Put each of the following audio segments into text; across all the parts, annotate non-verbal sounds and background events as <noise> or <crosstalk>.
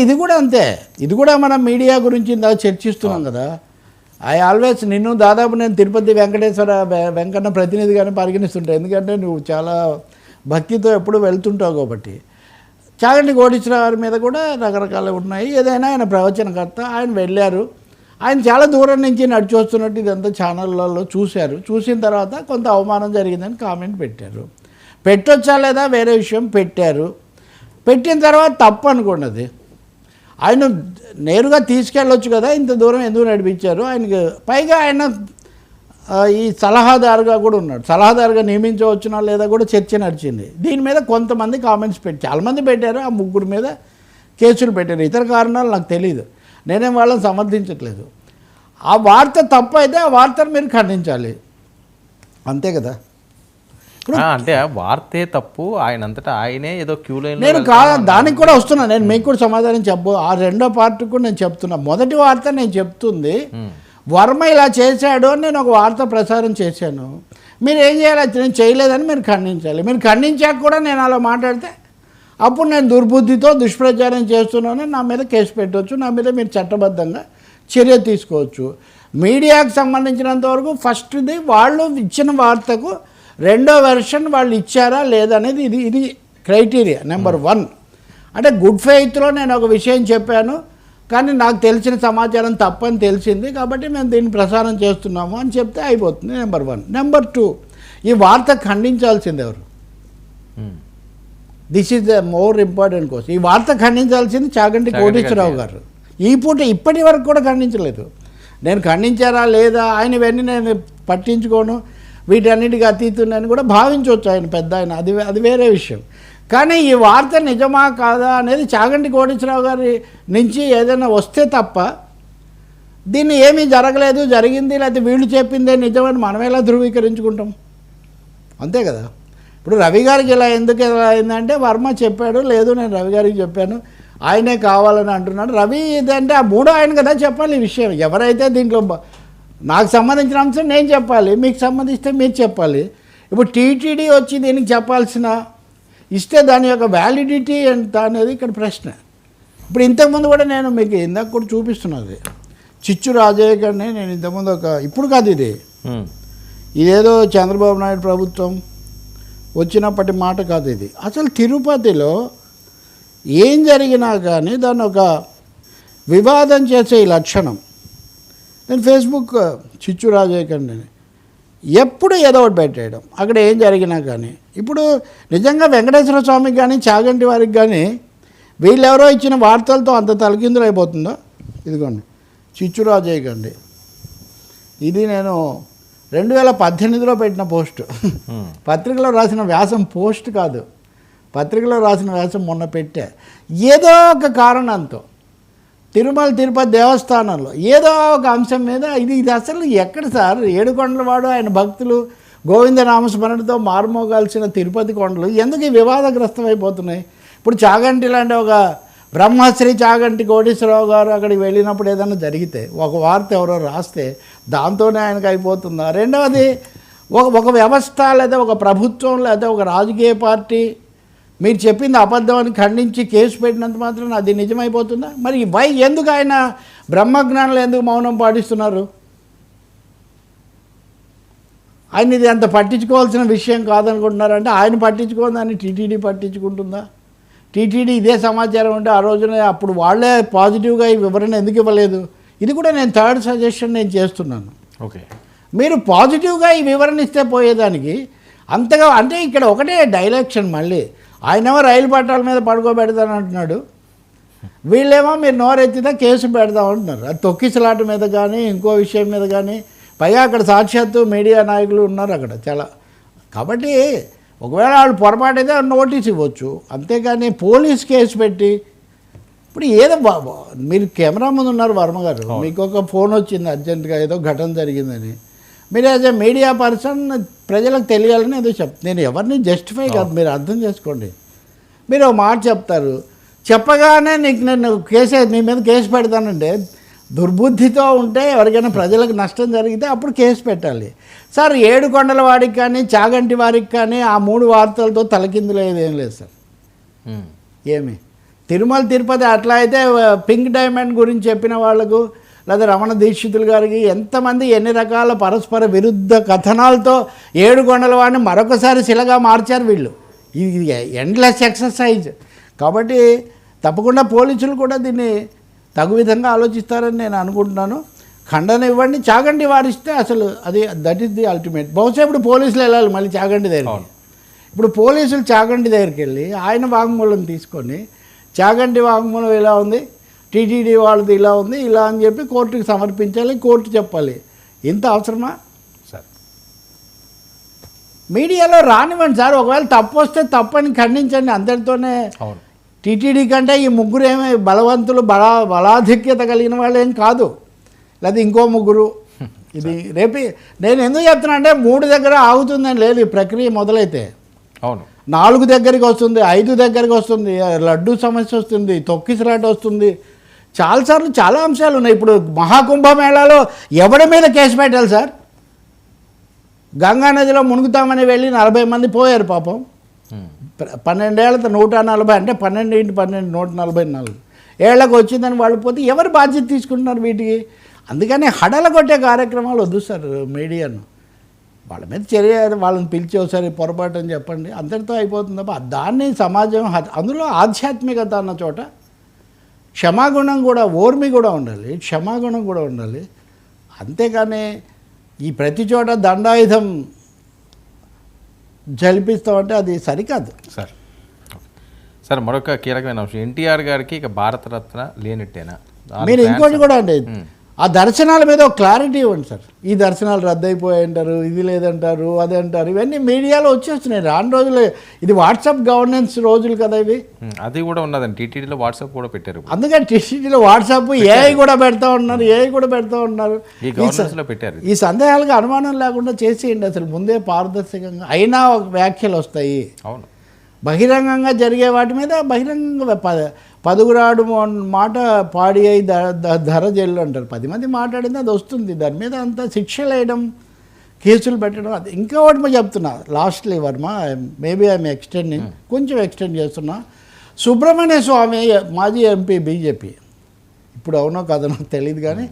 ఇది కూడా అంతే. ఇది కూడా మనం మీడియా గురించి ఇందాక చర్చిస్తున్నాం కదా. ఐ ఆల్వేస్ నిన్ను దాదాపు నేను తిరుపతి వెంకటేశ్వర వెంకన్న ప్రతినిధిగానే పరిగణిస్తుంటాను ఎందుకంటే నువ్వు చాలా భక్తితో ఎప్పుడు వెళ్తుంటావు కాబట్టి. చాగంటి కోటేశ్వర గారి మీద కూడా రకరకాలు ఉన్నాయి. ఏదైనా ఆయన ప్రవచనకర్త ఆయన వెళ్ళారు. ఆయన చాలా దూరం నుంచి నడిచి వస్తున్నట్టు ఇదంతా ఛానళ్ళలో చూశారు. చూసిన తర్వాత కొంత అవమానం జరిగిందని కామెంట్ పెట్టారు. పెట్టొచ్చా లేదా వేరే విషయం పెట్టారు. పెట్టిన తర్వాత తప్పు అనుకోండి అది ఆయన నేరుగా తీసుకెళ్ళొచ్చు కదా ఇంత దూరం ఎందుకు నడిపించారు? ఆయనకు పైగా ఆయన ఈ సలహాదారుగా కూడా ఉన్నాడు. సలహాదారుగా నియమించవచ్చునా లేదా కూడా చర్చ నడిచింది. దీని మీద కొంతమంది కామెంట్స్ పెట్టి చాలామంది పెట్టారు ఆ ముగ్గురు మీద కేసులు పెట్టారు. ఇతర కారణాలు నాకు తెలియదు నేనేం వాళ్ళని సమర్థించట్లేదు. ఆ వార్త తప్పు అయితే ఆ వార్తను మీరు ఖండించాలి. అంతే కదా? అంటే వార్తే తప్పు ఆయన అంతటా ఆయనే ఏదో క్యూ లైన్ నేను కా దానికి కూడా వస్తున్నా నేను మీకు కూడా సమాధానం చెప్పు ఆ రెండో పార్ట్ కూడా నేను చెప్తున్నా. మొదటి వార్త నేను చెప్తుంది వర్మ ఇలా చేశాడు అని నేను ఒక వార్త ప్రసారం చేశాను. మీరు ఏం చేయాలి? నేను చేయలేదని మీరు ఖండించాలి. మీరు ఖండించాక కూడా నేను అలా మాట్లాడితే అప్పుడు నేను దుర్బుద్ధితో దుష్ప్రచారం చేస్తున్నాను నా మీద కేసు పెట్టవచ్చు నా మీద మీరు చట్టబద్ధంగా చర్య తీసుకోవచ్చు. మీడియాకు సంబంధించినంత వరకు ఫస్ట్ది వాళ్ళు ఇచ్చిన వార్తకు రెండో వెర్షన్ వాళ్ళు ఇచ్చారా లేదనేది ఇది ఇది క్రైటీరియా నెంబర్ వన్ అంటే గుడ్ ఫెయిత్లో నేను ఒక విషయం చెప్పాను కానీ నాకు తెలిసిన సమాచారం తప్పని తెలిసింది కాబట్టి మేము దీన్ని ప్రసారం చేస్తున్నాము అని చెప్తే అయిపోతుంది నెంబర్ వన్ నెంబర్ టూ ఈ వార్త ఖండించాల్సింది ఎవరు? This is the more important course ఈ వార్త ఖండించాల్సింది చాగంటి కోటేశ్వరరావు గారు. ఈ పూట ఇప్పటి వరకు కూడా ఖండించలేదు. నేను ఖండించారా లేదా ఆయన ఇవన్నీ నేను పట్టించుకోను. వీటన్నిటికీ అతీతున్నాయని కూడా భావించవచ్చు ఆయన పెద్ద ఆయన. అది అది వేరే విషయం. కానీ ఈ వార్త నిజమా కాదా అనేది చాగంటి కోటేశ్వరరావు గారి నుంచి ఏదైనా వస్తే తప్ప దీన్ని ఏమీ జరగలేదు జరిగింది లేకపోతే వీళ్ళు చెప్పిందే నిజమని మనం ఎలా ధృవీకరించుకుంటాం? అంతే కదా. ఇప్పుడు రవి గారికి ఇలా ఎందుకు ఇలా అయిందంటే వర్మ చెప్పాడు లేదు నేను రవి గారికి చెప్పాను ఆయనే కావాలని అంటున్నాడు. రవి ఇదంటే ఆ మూడో ఆయన కదా చెప్పాలి ఈ విషయం. ఎవరైతే దీంట్లో నాకు సంబంధించిన అంశం నేను చెప్పాలి మీకు సంబంధిస్తే మీరు చెప్పాలి. ఇప్పుడు టీటీడీ వచ్చి దీనికి చెప్పాల్సిన ఇస్తే దాని యొక్క వ్యాలిడిటీ ఎంత అనేది ఇక్కడ ప్రశ్న. ఇప్పుడు ఇంతకుముందు కూడా నేను మీకు ఇందాక కూడా చూపిస్తున్నది. చిచ్చు రాజయ్య గారిని నేను ఇంతకుముందు ఒక ఇప్పుడు కాదు ఇది. ఇదేదో చంద్రబాబు నాయుడు ప్రభుత్వం వచ్చినప్పటి మాట కాదు ఇది. అసలు తిరుపతిలో ఏం జరిగినా కానీ దాన్ని ఒక వివాదం చేసే ఈ లక్షణం. నేను ఫేస్బుక్ చిచ్చు రాజయ్యకండి ఎప్పుడు ఏదో ఒకటి పెట్టేయడం అక్కడ ఏం జరిగినా కానీ. ఇప్పుడు నిజంగా వెంకటేశ్వర స్వామికి కానీ చాగంటి వారికి కానీ వీళ్ళెవరో ఇచ్చిన వార్తలతో అంత తలకిందులు అయిపోతుందో? ఇదిగోండి. చిచ్చు రాజయ్య కండి ఇది నేను రెండు వేల పద్దెనిమిదిలో పెట్టిన పోస్టు. పత్రికలో రాసిన వ్యాసం పోస్ట్ కాదు. పత్రికలో రాసిన వ్యాసం మొన్న పెట్టా. ఏదో ఒక కారణంతో. తిరుమల తిరుపతి దేవస్థానంలో ఏదో ఒక అంశం మీద ఇది ఇది అసలు ఎక్కడ సార్? ఏడుకొండలవాడు ఆయన భక్తులు గోవింద నామస్మరణతో మారుమోగాల్సిన తిరుపతి కొండలు ఎందుకు వివాదగ్రస్తమైపోతున్నాయి? వివాదగ్రస్తం అయిపోతున్నాయి ఇప్పుడు చాగంటి లాంటి ఒక బ్రహ్మశ్రీ చాగంటి కోటేశ్వరరావు గారు అక్కడికి వెళ్ళినప్పుడు ఏదైనా జరిగితే ఒక వార్త ఎవరో రాస్తే దాంతోనే ఆయనకు అయిపోతుందా? రెండవది ఒక ఒక వ్యవస్థ లేదా ఒక ప్రభుత్వం లేదా ఒక రాజకీయ పార్టీ మీరు చెప్పింది అబద్ధం అని ఖండించి కేసు పెట్టినంత మాత్రం అది నిజమైపోతుందా? మరి వై ఎందుకు ఆయన బ్రహ్మజ్ఞానులు ఎందుకు మౌనం పాటిస్తున్నారు? ఆయన ఇది అంత పట్టించుకోవాల్సిన విషయం కాదనుకుంటున్నారంటే ఆయన పట్టించుకోదని టీటీడీ పట్టించుకుంటుందా? టీటీడీ ఇదే సమాచారం ఉంటే ఆ రోజున అప్పుడు వాళ్ళే పాజిటివ్గా ఈ వివరణ ఎందుకు ఇవ్వలేదు? ఇది కూడా నేను థర్డ్ సజెషన్ నేను చేస్తున్నాను. ఓకే. మీరు పాజిటివ్గా ఈ వివరణ ఇస్తే పోయేదానికి అంతగా అంటే ఇక్కడ ఒకటే డైలెక్షన్ మళ్ళీ. ఆయనేమో రైలు పట్టాల మీద పడుకోబెడతాను అంటున్నాడు. వీళ్ళేమో మీరు నోరెత్తితే కేసు పెడదాం అంటున్నారు. అది తొక్కిసలాట మీద కానీ ఇంకో విషయం మీద కానీ. పైగా అక్కడ సాక్షాత్తు మీడియా నాయకులు ఉన్నారు అక్కడ చాలా. కాబట్టి ఒకవేళ వాళ్ళు పొరపాటు అయితే నోటీస్ ఇవ్వచ్చు. అంతేగాని పోలీస్ కేసు పెట్టి ఇప్పుడు ఏదో మీరు కెమెరా ముందు ఉన్నారు వర్మ గారు. మీకు ఒక ఫోన్ వచ్చింది అర్జెంటుగా ఏదో ఘటన జరిగిందని. మీరు యాజ్ ఎ మీడియా పర్సన్ ప్రజలకు తెలియాలని ఏదో చెప్ నేను ఎవరిని జస్టిఫై కాదు మీరు అర్థం చేసుకోండి. మీరు ఒక మాట చెప్తారు చెప్పగానే నీకు నేను కేసు నీ మీద కేసు పెడతానంటే దుర్బుద్ధితో ఉంటే ఎవరికైనా ప్రజలకు నష్టం జరిగితే అప్పుడు కేసు పెట్టాలి. సార్ ఏడు కొండల వాడికి కానీ చాగంటి వారికి కానీ ఆ మూడు వార్తలతో తలకిందులు ఏం లేదు సార్. ఉమ్. ఏమి? తిరుమల తిరుపతి అట్లా అయితే పింక్ డైమండ్ గురించి చెప్పిన వాళ్ళకు లేదా రమణ దీక్షితులు గారికి ఎంతమంది ఎన్ని రకాల పరస్పర విరుద్ధ కథనాలతో ఏడు కొండల వాడిని మరొకసారి శిలగా మార్చారు వీళ్ళు. ఇది ఎండ్లెస్ ఎక్సర్సైజ్ కాబట్టి తప్పకుండా పోలీసులు కూడా దీన్ని తగు విధంగా ఆలోచిస్తారని నేను అనుకుంటున్నాను. ఖండన ఇవ్వండి చాగండి వారిస్తే అసలు అది దట్ ఈస్ ది అల్టిమేట్ బహుశా ఇప్పుడు పోలీసులు వెళ్ళాలి మళ్ళీ చాగండి దగ్గరికి. ఇప్పుడు పోలీసులు చాగంటి దగ్గరికి వెళ్ళి ఆయన వాంగ్మూలం తీసుకొని చాగంటి వాంగ్మూలం ఇలా ఉంది? టీటీడీ వాళ్ళది ఇలా ఉంది ఇలా అని చెప్పి కోర్టుకి సమర్పించాలి కోర్టు చెప్పాలి. ఇంత అవసరమా? సార్. మీడియాలో రానివ్వండి సార్ ఒకవేళ తప్పు వస్తే తప్పని ఖండించండి అందరితోనే. టీటీడీ కంటే ఈ ముగ్గురు ఏమి బలవంతులు బలా బలాధిక్యత కలిగిన వాళ్ళు ఏం కాదు. లేదా ఇంకో ముగ్గురు. <laughs> ఇది రేపు నేను ఎందుకు చెప్తున్నా అంటే మూడు దగ్గర ఆగుతుందని లేదు ఈ ప్రక్రియ మొదలైతే. అవును. నాలుగు దగ్గరికి వస్తుంది ఐదు దగ్గరికి వస్తుంది లడ్డు సమస్య వస్తుంది తొక్కిసలాట వస్తుంది చాలాసార్లు చాలా అంశాలు ఉన్నాయి. ఇప్పుడు మహాకుంభమేళాలో ఎవడి మీద కేసు పెట్టాలి సార్? గంగా నదిలో మునుగుతామని వెళ్ళి నలభై మంది పోయారు పాపం. పన్నెండేళ్ళతో నూట నలభై అంటే పన్నెండు ఇంటి పన్నెండు నూట నలభై నాలుగు. ఏళ్ళకి వచ్చిందని వాళ్ళు పోతే ఎవరు బాధ్యత తీసుకుంటున్నారు వీటికి? అందుకని హడల కొట్టే కార్యక్రమాలు వద్దు సార్ మీడియాను. వాళ్ళ మీద చర్య వాళ్ళని పిలిచి ఒకసారి పొరపాటు అని చెప్పండి. అందరితో అయిపోతుంది తప్ప దాన్ని సమాజం అందులో ఆధ్యాత్మికత అన్న చోట క్షమాగుణం కూడా ఓర్మి కూడా ఉండాలి క్షమాగుణం కూడా ఉండాలి. అంతేగాని ఈ ప్రతి చోట దండాయుధం జలిపిస్తామంటే అది సరికాదు. సార్. సార్ మరొక కీలకమైన అంశం. ఎన్టీఆర్ గారికి ఇక భారతరత్న లేనట్టేనా? మీరు ఇంకోటి కూడా అండి. ఆ దర్శనాల మీద ఒక క్లారిటీ ఇవ్వండి సార్. ఈ దర్శనాలు రద్దయిపోయాయి అంటారు ఇది లేదంటారు అది అంటారు ఇవన్నీ మీడియాలో వచ్చేస్తున్నాయి. రాను రోజులు ఇది వాట్సాప్ గవర్నెన్స్ రోజులు కదా ఇవి? అది కూడా ఉన్నదండి. టీటీడీలో వాట్సాప్ కూడా పెట్టారు. అందుకని టీసీటీలో వాట్సాప్ ఏఐ కూడా పెడతా ఉన్నారు ఏఐ కూడా పెడతా ఉన్నారు. పెట్టారు ఈ సందేహాలకు అనుమానం లేకుండా చేసేయండి అసలు. ముందే పారదర్శకంగా అయినా ఒక వ్యాఖ్యలు వస్తాయి. అవును. బహిరంగంగా జరిగే వాటి మీద బహిరంగంగా పదుగురాడు మాట పాడి అయి ధర జల్లు అంటారు. పది మంది మాట్లాడింది అది వస్తుంది. దాని మీద అంతా శిక్షలు వేయడం కేసులు పెట్టడం అది. ఇంకా ఒకటి నేను చెప్తున్నా. Lastly Varma maybe I'm extending కొంచెం ఎక్స్టెండ్ చేస్తున్నా. సుబ్రహ్మణ్య స్వామి మాజీ ఎంపీ బీజేపీ. ఇప్పుడు అవునో కాదో నాకు తెలియదు కానీ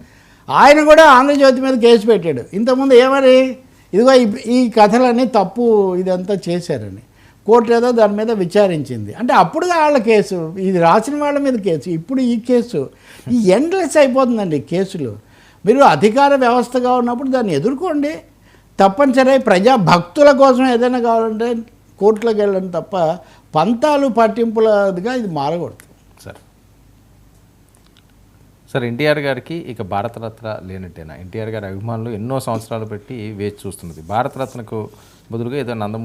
ఆయన కూడా ఆంధ్రజ్యోతి మీద కేసు పెట్టాడు. ఇంతకుముందు ఏమని? ఇదిగో ఈ కథలన్నీ తప్పు ఇదంతా చేశారని. కోర్టు ఏదో దాని మీద విచారించింది. అంటే అప్పుడు వాళ్ళ కేసు ఇది రాసిన వాళ్ళ మీద కేసు ఇప్పుడు ఈ కేసు ఈ ఎండ్లెస్ అయిపోతుందండి కేసులు. మీరు అధికార వ్యవస్థగా ఉన్నప్పుడు దాన్ని ఎదుర్కోండి. తప్పనిసరి ప్రజా భక్తుల కోసం ఏదైనా కావాలంటే కోర్టులోకి వెళ్ళడం తప్ప పంతాలు పట్టింపులదిగా ఇది మారకూడదు. సార్. సార్ ఎన్టీఆర్ గారికి ఇక భారతరత్న లేనట్టేనా? ఎన్టీఆర్ గారి అభిమానులు ఎన్నో సంవత్సరాలు పెట్టి వేచి చూస్తున్నది. భారతరత్నకు బదులుగా ఏదో నందమూరి